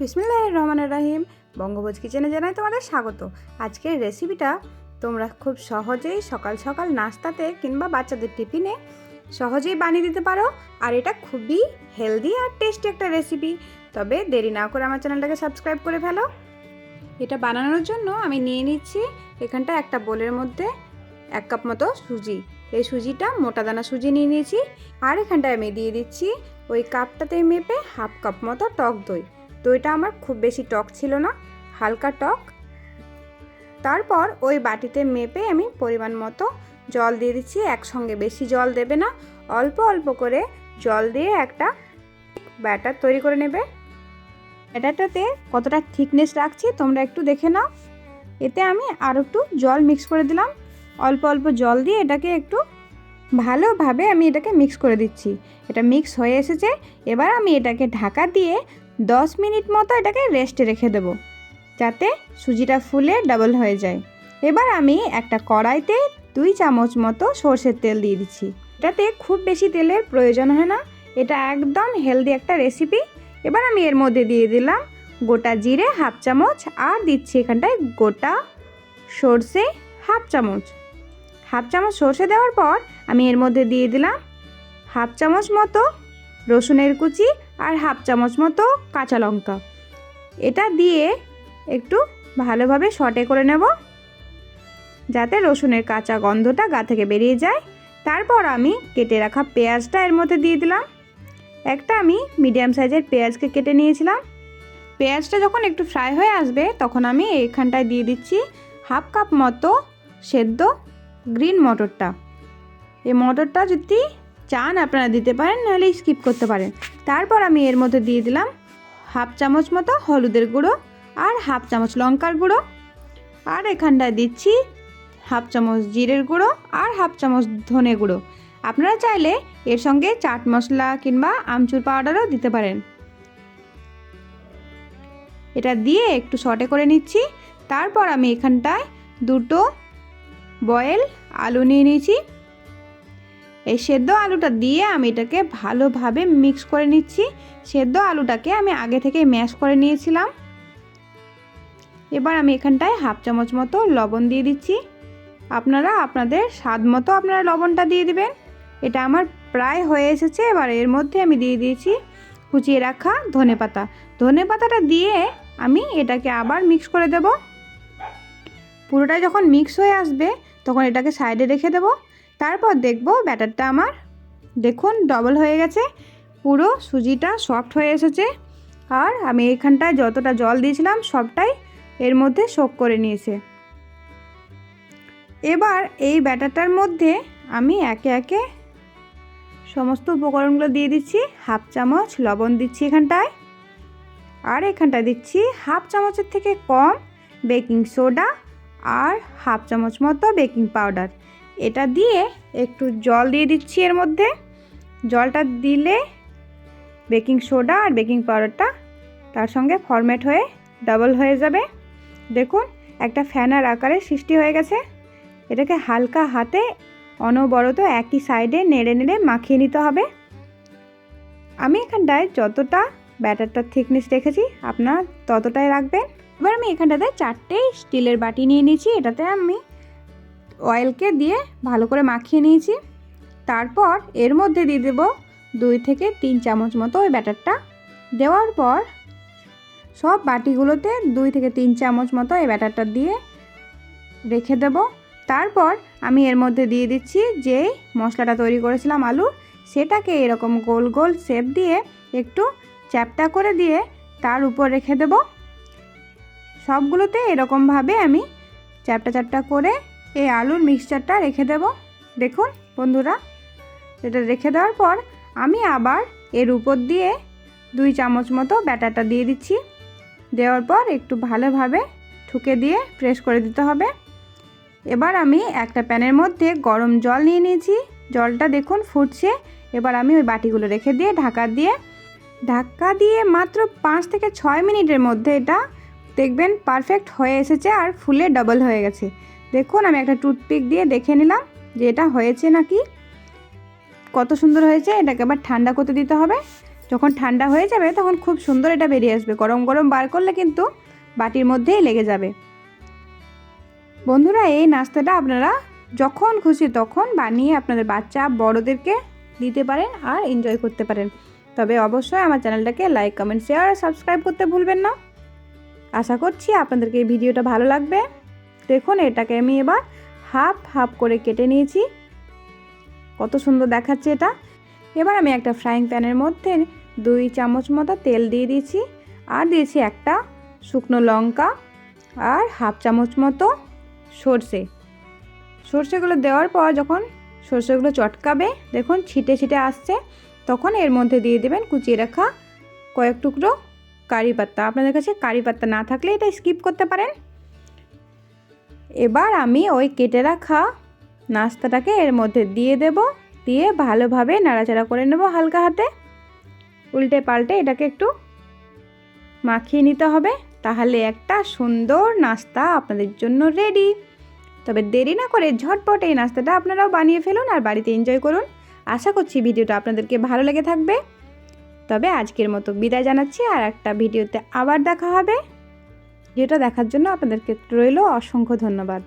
বিসমিল্লাহ রহমান রাহিম। বঙ্গভোজ কিচেনে জানাই তোমাদের স্বাগত। আজকের রেসিপিটা তোমরা খুব সহজেই সকাল সকাল নাস্তাতে কিংবা বাচ্চাদের টিফিনে সহজেই বানিয়ে দিতে পারো। আর এটা খুবই হেলদি আর টেস্টি একটা রেসিপি তবে দেরি না করে আমার চ্যানেলটাকে সাবস্ক্রাইব করে ফেলো। এটা বানানোর জন্য আমি নিয়ে নিচ্ছি এখানটা একটা বোলের মধ্যে এক কাপ মতো সুজি। এই সুজিটা মোটা দানা সুজি নিয়ে নিয়েছি। আর এখানটায় আমি দিয়ে দিচ্ছি ওই কাপটাতে মেপে হাফ কাপ মতো টক দই। দইটা আমার খুব বেশি টক ছিল না, হালকা টক। তারপর ওই বাটিতে মেপে আমি পরিমাণ মতো জল দিয়ে দিচ্ছি, একসঙ্গে বেশি জল দেবে না, অল্প অল্প করে জল দিয়ে একটা ব্যাটার তৈরি করে নেবে। ব্যাটারটাতে কতটা থিকনেস রাখছি তোমরা একটু দেখে নাও। এতে আমি আর একটু জল মিক্স করে দিলাম। অল্প অল্প জল দিয়ে এটাকে একটু ভালোভাবে আমি এটাকে মিক্স করে দিচ্ছি। এটা মিক্স হয়ে এসেছে, এবার আমি এটাকে ঢাকা দিয়ে দশ মিনিট মতো এটাকে রেস্টে রেখে দেবো, যাতে সুজিটা ফুলে ডাবল হয়ে যায়। এবার আমি একটা কড়াইতে দুই চামচ মতো সর্ষের তেল দিয়ে দিচ্ছি। এটাতে খুব বেশি তেলের প্রয়োজন হয় না, এটা একদম হেলদি একটা রেসিপি। এবার আমি এর মধ্যে দিয়ে দিলাম গোটা জিরে হাফ চামচ, আর দিচ্ছি এখানটায় গোটা সর্ষে হাফ চামচ। হাফ চামচ সর্ষে দেওয়ার পর আমি এর মধ্যে দিয়ে দিলাম হাফ চামচ মতো রসুনের কুচি আর হাফ চামচ মতো কাঁচা লঙ্কা। এটা দিয়ে একটু ভালোভাবে সটে করে নেব, যাতে রসুনের কাঁচা গন্ধটা গা থেকে বেরিয়ে যায়। তারপর আমি কেটে রাখা পেঁয়াজটা এর মধ্যে দিয়ে দিলাম। একটা আমি মিডিয়াম সাইজের পেঁয়াজকে কেটে নিয়েছিলাম। পেঁয়াজটা যখন একটু ফ্রাই হয়ে আসবে, তখন আমি এইখানটায় দিয়ে দিচ্ছি হাফ কাপ মতো সেদ্ধ গ্রিন মটরটা। এই মটরটা যদি চান আপনারা দিতে পারেন, নাহলে স্কিপ করতে পারেন। তারপর আমি এর মধ্যে দিয়ে দিলাম হাফ চামচ মতো হলুদের গুঁড়ো আর হাফ চামচ লঙ্কার গুঁড়ো। আর এখানটায় দিচ্ছি হাফ চামচ জিরের গুঁড়ো আর হাফ চামচ ধনে গুঁড়ো। আপনারা চাইলে এর সঙ্গে চাট মশলা কিংবা আমচুর পাউডারও দিতে পারেন। এটা দিয়ে একটু শর্টে করে নিচ্ছি। তারপর আমি এখানটায় দুটো বয়েল আলু নিয়ে নিয়েছি। এই সেদ্ধ আলুটা দিয়ে আমি এটাকে ভালোভাবে মিক্স করে নিচ্ছি। সেদ্ধ আলুটাকে আমি আগে থেকে ম্যাশ করে নিয়েছিলাম। এবার আমি এখানটায় হাফ চামচ মতো লবণ দিয়ে দিচ্ছি। আপনারা আপনাদের স্বাদ মতো আপনারা লবণটা দিয়ে দিবেন। এটা আমার প্রায় হয়ে এসেছে, এবার এর মধ্যে আমি দিয়ে দিয়েছি কুচিয়ে রাখা ধনে পাতা। ধনে পাতাটা দিয়ে আমি এটাকে আবার মিক্স করে দেব। পুরোটাই যখন মিক্স হয়ে আসবে, তখন এটাকে সাইডে রেখে দেবো। তারপর দেখব ব্যাটারটা আমার। দেখুন ডবল হয়ে গেছে। পুরো সুজিটা সফট হয়ে এসেছে। আর আমি এখানটায় যতটা জল দিয়েছিলাম, সবটাই এর মধ্যে শোক করে নিয়েছে। এবার এই ব্যাটারটার মধ্যে আমি একে একে সমস্ত উপকরণগুলো দিয়ে দিচ্ছি। হাফ চামচ লবণ দিচ্ছি এখানটায়। আর এখানটায় দিচ্ছি হাফ চামচের থেকে কম বেকিং সোডা আর হাফ চামচ মতো বেকিং পাউডার। এটা দিয়ে একটু জল দিয়ে দিচ্ছি এর মধ্যে। জলটা দিলে বেকিং সোডা আর বেকিং পাউডারটা তার সঙ্গে ফরম্যাট হয়ে ডাবল হয়ে যাবে। দেখুন, একটা ফ্যানার আকারে সৃষ্টি হয়ে গেছে। এটাকে হালকা হাতে অনবরত একই সাইডে নেড়ে নেড়ে মাখিয়ে নিতে হবে। আমি এখানটায় যতটা ব্যাটারটার থিকনেস রেখেছি, আপনারা ততটাই রাখবেন। এবার আমি এখানটাতে চারটে স্টিলের বাটি নিয়ে নিয়েছি। এটাতে আমি অয়েলকে দিয়ে ভালো করে মাখিয়ে নিয়েছি। তারপর এর মধ্যে দিয়ে দেবো দুই থেকে তিন চামচ মতো ওই ব্যাটারটা। দেওয়ার পর সব বাটিগুলোতে দুই থেকে তিন চামচ মতো এই ব্যাটারটা দিয়ে রেখে দেব। তারপর আমি এর মধ্যে দিয়ে দিচ্ছি যেই মশলাটা তৈরি করেছিলাম আলু, সেটাকে এরকম গোল গোল শেপ দিয়ে একটু চ্যাপটা করে দিয়ে তার উপর রেখে দেব। সবগুলোতে এরকমভাবে আমি চ্যাপটা চ্যাপটা করে এই আলুর মিক্সচারটা রেখে দেব। দেখুন বন্ধুরা, এটা রেখে দেওয়ার পর আমি আবার এর উপর দিয়ে দুই চামচ মতো ব্যাটারটা দিয়ে দিচ্ছি। দেওয়ার পর একটু ভালোভাবে ঠুকে দিয়ে প্রেস করে দিতে হবে। এবার আমি একটা প্যানের মধ্যে গরম জল নিয়ে নিয়েছি। জলটা দেখুন ফুটছে। এবার আমি ওই বাটিগুলো রেখে দিয়ে ঢাকা দিয়ে ঢাকা দিয়ে মাত্র পাঁচ থেকে ছয় মিনিটের মধ্যে এটা দেখবেন পারফেক্ট হয়ে এসেছে আর ফুলে ডাবল হয়ে গেছে। দেখুন, আমি একটা টুথপিক দিয়ে দেখে নিলাম যে এটা হয়েছে নাকি। কত সুন্দর হয়েছে, এটাকে আবার ঠান্ডা করতে দিতে হবে। যখন ঠান্ডা হয়ে যাবে, তখন খুব সুন্দর এটা বেরিয়ে আসবে। গরম গরম বার করলে কিন্তু বাটির মধ্যেই লেগে যাবে। বন্ধুরা, এই নাস্তাটা আপনারা যখন খুশি তখন বানিয়ে আপনাদের বাচ্চা, বড়দেরকে দিতে পারেন আর এনজয় করতে পারেন। তবে অবশ্যই আমার চ্যানেলটাকে লাইক কমেন্ট শেয়ার আর সাবস্ক্রাইব করতে ভুলবেন না। আশা করছি আপনাদেরকে এই ভিডিওটা ভালো লাগবে। দেখুন, এটাকে আমি এবার হাফ হাফ করে কেটে নিয়েছি। কত সুন্দর দেখাচ্ছে এটা। এবার আমি একটা ফ্রাইং প্যানের মধ্যে দুই চামচ মতো তেল দিয়ে দিয়েছি। আর দিয়েছি একটা শুকনো লঙ্কা আর হাফ চামচ মতো সর্ষে। সর্ষেগুলো দেওয়ার পর যখন সর্ষেগুলো চটকাবে, দেখুন ছিটে ছিটে আসছে, তখন এর মধ্যে দিয়ে দেবেন কুচিয়ে রাখা কয়েক টুকরো কারি পাত্তা আপনাদের কাছে কারি পাত্তা না থাকলে এটা স্কিপ করতে পারেন। এবার আমি ওই কেটে রাখা নাস্তাটাকে এর মধ্যে দিয়ে দেব, দিয়ে ভালোভাবে নাড়াচাড়া করে নেব হালকা হাতে। উল্টে পাল্টে এটাকে একটু মাখিয়ে নিতে হবে, তাহলে একটা সুন্দর নাস্তা আপনাদের জন্য রেডি তবে দেরি না করে ঝটপট এই নাস্তাটা আপনারাও বানিয়ে ফেলুন আর বাড়িতে এনজয় করুন। আশা করছি ভিডিওটা আপনাদেরকে ভালো লেগে থাকবে। তবে আজকের মতো বিদায় জানাচ্ছি আর একটা ভিডিওতে আবার দেখা হবে। ভিডিওটা দেখার জন্য আপনাদেরকে রইল অসংখ্য ধন্যবাদ।